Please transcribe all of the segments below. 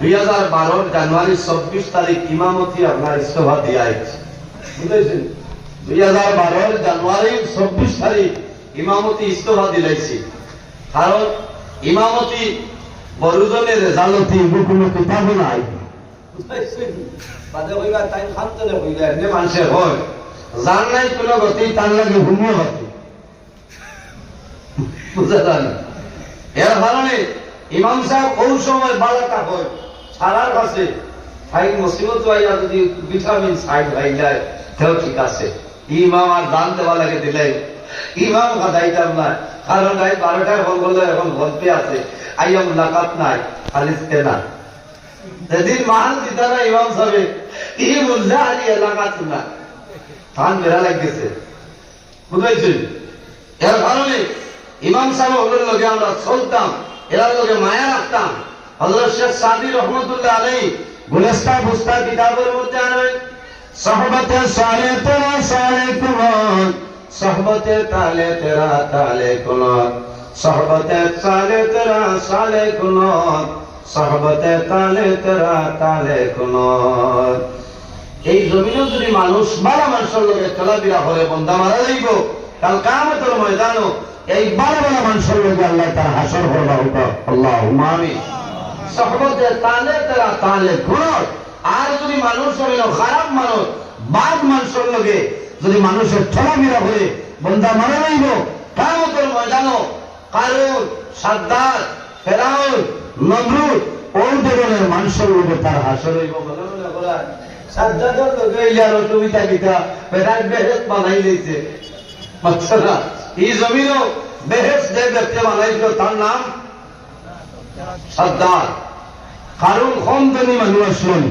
দুই হাজার বারোর জানুয়ারি চব্বিশ তারিখ ইমামতি আপনার ইস্তফা দিয়া হয়েছে। দুই হাজার বারোর জানুয়ারি চব্বিশ তারিখ ইমামতি ইস্তফা দিলাইছি কারণ ইমামতি বড়জনের রেজালতি হয় যার নাই। কোনো তার লাগে হুমিও গতি পারেন এর কারণে ইমাম সাহেব ওই সময় বালাটা হয়। সারার কাছে ফাইন মুসিবত আইয়া যদি ভিটামিন সাইড হয়ে যায়, তাও ঠিক আছে। ইমাম আর দান দেওয়া লাগে দিলে। ইমাম খাদাইতাম না, কারণ এই বারোটায় ফোন করলে এখন ভর্তি আছে। আইয়া মুলাকাত নাই খালি না। যেদিন মাল দিতা না ইমাম সাহেব ই মুল্লা আলী এলাকাত না। ধান বেড়া লাগতেছে। বুঝাইছেন এর কারণে ইমাম সাহেব ওগুলোর লগে আমরা চলতাম, এরার লগে মায়া রাখতাম। এই জমিনেও যদি মানুষ বারা মানুষের লোকে চলাফেরা করে বন্ধা মারা যাইব। কাল কামতের ময়দানও এই বারা বারা মানুষের লোকে আল্লাহ তার হাসর করবা আল্লাহ আমি সহবতে তালে তারা তালে ঘুরত আর যদি মানুষ হইল খারাপ মানুষ, বাদ মানুষের লোকে যদি মানুষের চলাফেরা করে বন্ধা মারা যাইব কামতের ময়দানও কারণ সাদ্দার ফেরাউন, নমরুদ, ওই ধরনের মানুষের লোকে তার হাসর হইব। তো গইলে আর অসুবিধা কিটা বেড়ার বেহেস বানাই দিয়েছে। বাচ্চারা এই জমিনও বেহেস যে ব্যক্তি বানাইছিল তার নাম সাদ্দার কারণ কম ধনী মানুষ আসলেন।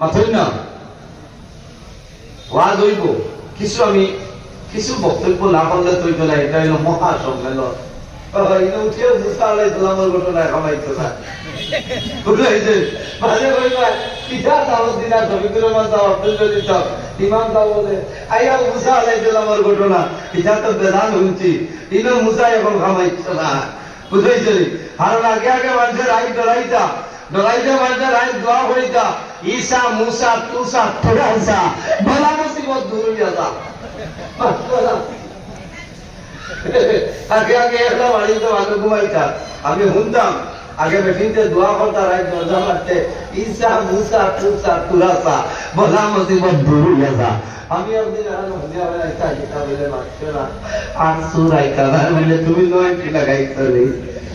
মাথই না? ওয়াজ হইব কিছু আমি, কিছু বক্তব্য না করলে তৈরি না এটা হইল মহা সম্মেলন। ঘটনায় খামাইতো না। দিনা ঘটনা। তো বেদান হইছি ইনো মুসা এখন খামাইতো না। বুঝাইছে কারণ আগে আগে মানুষের আই ডরাইতা, ডরাইতে মানুষের আই দোয়া হইতা। ঈসা মুসা তুসা তোরাসা বলা মুসিবত দূর হইয়া যা। আগে আগে একটা বাড়িতে মানুষ ঘুমাইতা। আমি শুনতাম, আগে বেটিতে দোয়া করতা রাই দরজা মারতে ঈসা মুসা তুসা তুরাসা বলা মুসিবত দূর হইয়া যা। আমি একদিন আর সুরাই কাদা বলে তুমি নয়, কি লাগাইছো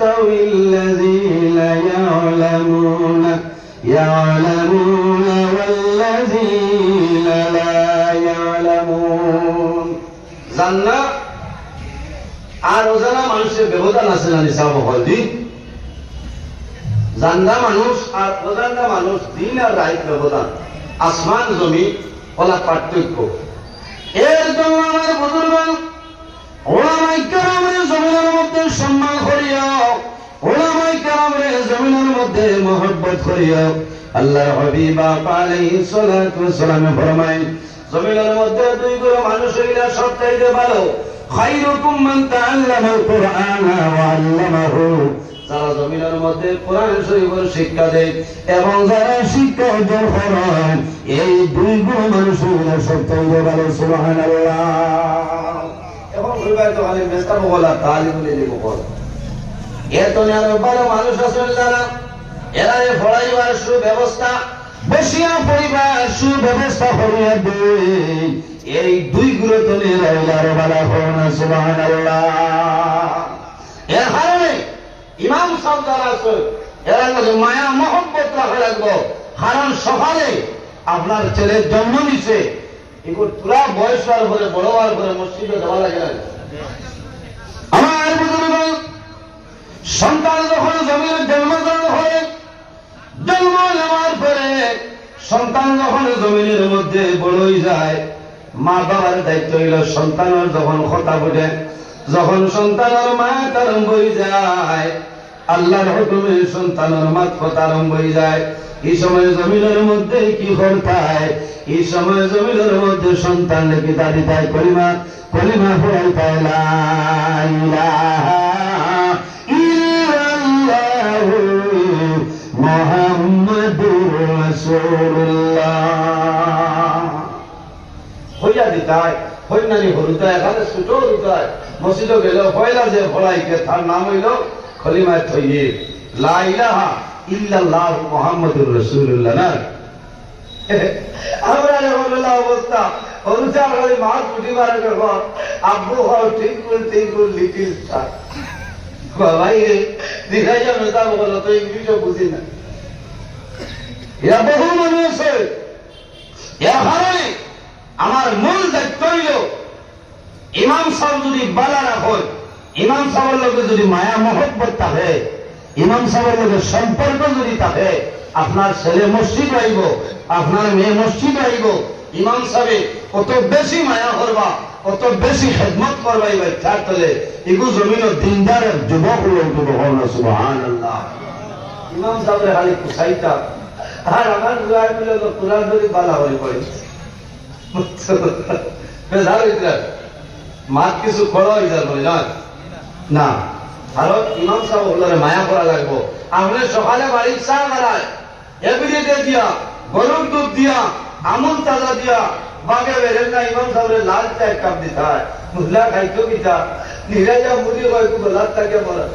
يستوي الذين يعلمون يعلمون والذين لا يعلمون জান্না আর অজানা মানুষের ব্যবধান আছে না নিসাব হলদি জান্দা মানুষ আর অজানা মানুষ দিন আর রাত ব্যবধান আসমান জমি ওলা পার্থক্য এর জন্য আমার বুজুর্গ ওলামাই কারামের মধ্যে মহব্বত করিয়াও আল্লাহ হবিবা আলাইহিস সালাতু ওয়াসসালাম ফরমায়, জমিনের মধ্যে দুই গুলো মানুষ হইলা ভালো খাইরুকুম মান কুরআন ওয়া আল্লামাহু। যারা জমিনের মধ্যে কোরআন শরীফের শিক্ষা দেয় এবং যারা শিক্ষা অর্জন করেন, এই দুই গুণ মানুষ সবচাইতে ভালো, সুবহানাল্লাহ। এখন তো তালিম এত ভালো মানুষ আছেন যারা এরা এ পড়াইবার সুব্যবস্থা, বসিয়া পরিবার সুব্যবস্থা করিয়া দে এই দুই গুরুতলে রইলার বালা সুবহানাল্লাহ। এর কারণে ইমাম আছে এরা মায়া মহব্বত রাখা লাগবো। কারণ সকালে আপনার ছেলের জন্ম নিছে। এগুলো পুরা বয়স হওয়ার পরে বড় হওয়ার পরে মসজিদে দেওয়া লাগে আমার সন্তান যখন জমির জন্মগ্রহণ হয় জন্ম নেওয়ার পরে সন্তান যখন জমিনের মধ্যে বড়ই যায়, মা বাবার দায়িত্ব হইল সন্তানের যখন কথা ফুটে যখন সন্তানের মাত আরম্ভ হয়ে যায়, আল্লাহর হুকুমে সন্তানের মাত কথা আরম্ভ হয়ে যায়। এই সময় জমিনের মধ্যে কি করতায় এই সময় জমিনের মধ্যে সন্তান লেখি দাদি তাই কলিমা কলিমা ফুরাইতায় লা দিতায় হইনানি হরুতায় এখানে ছোট হরুতায় গেল যে ভলাইকে তার নাম হইল খলিমায় থইয়ে লা ইলাহা ইল্লাল্লাহ রাসূলুল্লাহ না। আমরা যখন অবস্থা খালি মাছ উঠি আব্বু হও ঠিক করে ঠিক করে বাবাই বলো তো বুঝি না। এরা বহু মানুষ আমার মূল হইল ইমাম সাহেব যদি বালা রাখেন ইমাম সাহেবের লোকে যদি মায়া মহব্বত থাকে, ইমাম সাহেবের লোকে সম্পর্ক যদি থাকে, আপনার ছেলে মসজিদ আইব, আপনার মেয়ে মসজিদ আইব, ইমাম সাহেব কত বেশি মায়া করবা, কত বেশি খেদমত করবা এই বাচ্চার তলে এগু জমিন দিনদার যুবক লোক যুবক সুবহান আল্লাহ ইমাম সাহেবের খালি কুসাইতা, আর আমার দুয়ার মিলে তো কোরআন ধরে বালা হয়ে পড়ে বেজার মাত কিছু খড় হয়ে যাবে না না আরও ইমাম সাহেব হলারে মায়া করা লাগবো। আপনি সকালে বাড়ির চা মারায় এভরিডে দিয়া, গরুর দুধ দিয়া, আমুল তাজা দিয়া বাগে বেরেন না ইমাম সাহেবের লাল চা এক কাপ দিতা হয়। মুল্লা খাইতো কিতা নিরাজা মুড়ি হয় লাল থাকে বলা।